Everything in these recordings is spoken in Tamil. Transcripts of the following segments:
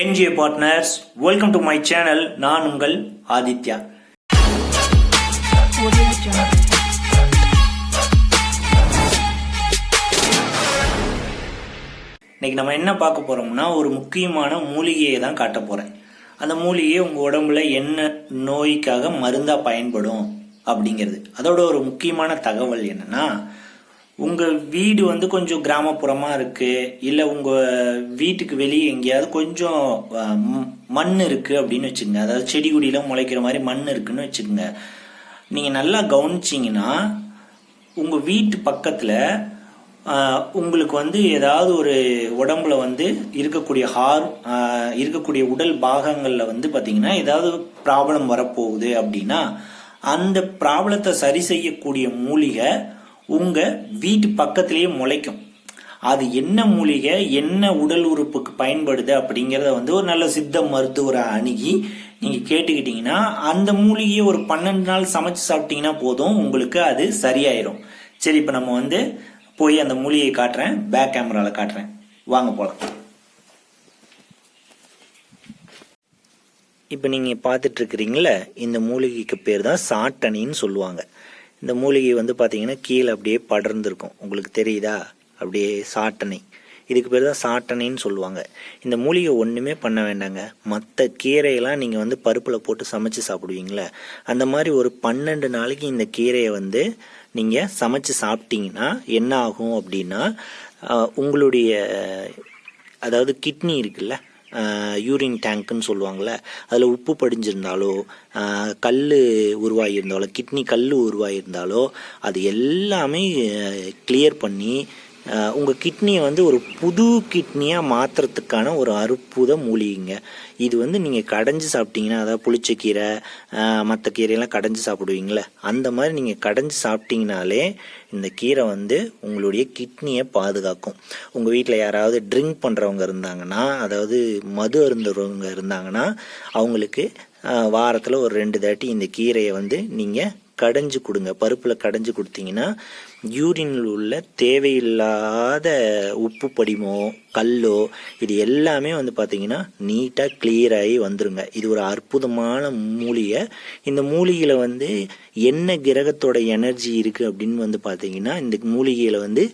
NGA partners welcome to my channel நான் உங்கள் ஆதித்யா. இன்னைக்கு நம்ம என்ன பார்க்க போறோம்னா ஒரு முக்கியமான மூலிகையை தான் காட்ட போறேன். அந்த மூலிகை உங்க உடம்புல என்ன நோய்க்காக மருந்தா பயன்படும் அப்படிங்கிறது. அதோட ஒரு முக்கியமான தகவல் என்னன்னா உங்கள் வீடு வந்து கொஞ்சம் கிராமப்புறமாக இருக்குது இல்லை உங்கள் வீட்டுக்கு வெளியே எங்கேயாவது கொஞ்சம் மண் இருக்குது அப்படின்னு வச்சுக்கோங்க. அதாவது செடி கொடியெலாம் முளைக்கிற மாதிரி மண் இருக்குன்னு வச்சுக்கோங்க. நீங்கள் நல்லா கவனிச்சிங்கன்னா உங்கள் வீட்டு பக்கத்தில் உங்களுக்கு வந்து ஏதாவது ஒரு உடம்புல வந்து இருக்கக்கூடிய ஹார் இருக்கக்கூடிய உடல் பாகங்களில் வந்து பார்த்திங்கன்னா ஏதாவது ப்ராப்ளம் வரப்போகுது அப்படின்னா அந்த ப்ராப்ளத்தை சரி செய்யக்கூடிய மூலிகை உங்க வீட்டு பக்கத்திலேயே முளைக்கும். அது என்ன மூலிகை என்ன உடல் உறுப்புக்கு பயன்படுது அப்படிங்கிறத வந்து ஒரு நல்ல சித்த மருத்துவரை அணுகி நீங்கள் கேட்டுக்கிட்டீங்கன்னா அந்த மூலிகையை ஒரு பன்னெண்டு நாள் சமைச்சு சாப்பிட்டீங்கன்னா போதும் உங்களுக்கு அது சரியாயிரும். சரி இப்போ நம்ம வந்து போய் அந்த மூலிகையை காட்டுறேன் பேக் கேமராவில் காட்டுறேன். வாங்க போகலாம் இப்போ நீங்கள் பார்த்துட்டு இருக்கிறீங்கள இந்த மூலிகைக்கு பேர் தான் சாட்டணின்னு சொல்லுவாங்க. இந்த மூலிகை வந்து பார்த்தீங்கன்னா கீழே அப்படியே படர்ந்துருக்கும். உங்களுக்கு தெரியுதா? அப்படியே சாட்டணை. இதுக்கு பேர் தான் சாட்டணைன்னு சொல்லுவாங்க. இந்த மூலிகை ஒன்றுமே பண்ண வேண்டாங்க. மற்ற கீரையெல்லாம் நீங்கள் வந்து பருப்பில் போட்டு சமைச்சு சாப்பிடுவீங்களே. அந்த மாதிரி ஒரு பன்னெண்டு நாளைக்கு இந்த கீரையை வந்து நீங்கள் சமைச்சு சாப்பிட்டீங்கன்னா என்ன ஆகும் அப்படின்னா உங்களுடைய அதாவது கிட்னி இருக்குல்ல யூரின் டேங்க்குன்னு சொல்லுவாங்கள்ல அதில் உப்பு படிஞ்சிருந்தாலோ கல் உருவாகியிருந்தாலோ கிட்னி கல் உருவாகியிருந்தாலோ அது எல்லாமே கிளியர் பண்ணி உங்கள் கிட்னியை வந்து ஒரு புது கிட்னியாக மாற்றுறதுக்கான ஒரு அற்புத மூலிகைங்க. இது வந்து நீங்கள் கடைஞ்சி சாப்பிட்டீங்கன்னா அதாவது புளிச்சக்கீரை மற்ற கீரையெல்லாம் கடைஞ்சி சாப்பிடுவீங்களே அந்த மாதிரி நீங்கள் கடைஞ்சி சாப்பிட்டீங்கனாலே இந்த கீரை வந்து உங்களுடைய கிட்னியை பாதுகாக்கும். உங்கள் வீட்டில் யாராவது ட்ரிங்க் பண்ணுறவங்க இருந்தாங்கன்னா அதாவது மது அருந்துறவங்க இருந்தாங்கன்னா அவங்களுக்கு வாரத்தில் ஒரு ரெண்டு தாட்டி இந்த கீரையை வந்து நீங்கள் கடைஞ்சு கொடுங்க. பருப்பில் கடைஞ்சு கொடுத்தீங்கன்னா யூரினில் உள்ள தேவையில்லாத உப்பு படிமோ கல்லோ இது எல்லாமே வந்து பார்த்தீங்கன்னா நீட்டாக கிளியர் ஆகி வந்துருங்க. இது ஒரு அற்புதமான மூலிகை. இந்த மூலிகையில் வந்து என்ன கிரகத்தோட எனர்ஜி இருக்குது அப்படின்னு வந்து பார்த்தீங்கன்னா இந்த மூலிகையில் வந்து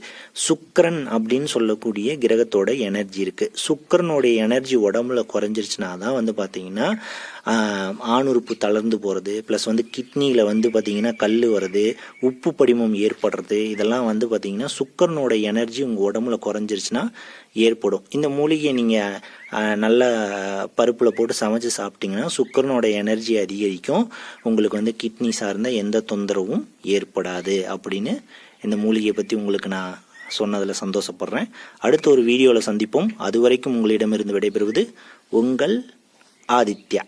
சுக்கரன் அப்படின்னு சொல்லக்கூடிய கிரகத்தோட எனர்ஜி இருக்குது சுக்கரனுடைய எனர்ஜி உடம்புல குறைஞ்சிருச்சுனா தான் வந்து பார்த்தீங்கன்னா ஆணுறுப்பு தளர்ந்து போகிறது ப்ளஸ் வந்து கிட்னியில் வந்து பார்த்தீங்கன்னா கல் வருது உப்பு படிமம் ஏற்படுறது இதெல்லாம் வந்து பார்த்தீங்கன்னா சுக்கரனோட எனர்ஜி உங்கள் உடம்புல குறைஞ்சிருச்சுன்னா ஏற்படும். இந்த மூலிகையை நீங்கள் நல்ல பருப்பில் போட்டு சமைச்சு சாப்பிட்டீங்கன்னா சுக்கரனோட எனர்ஜி அதிகரிக்கும். உங்களுக்கு வந்து கிட்னி சார்ந்த எந்த தொந்தரவும் ஏற்படாது அப்படின்னு இந்த மூலிகையை பற்றி உங்களுக்கு நான் சொன்னதில் சந்தோஷப்படுறேன். அடுத்த ஒரு வீடியோவில் சந்திப்போம். அது வரைக்கும் உங்களிடமிருந்து விடைபெறுவது உங்கள் ஆதித்யா.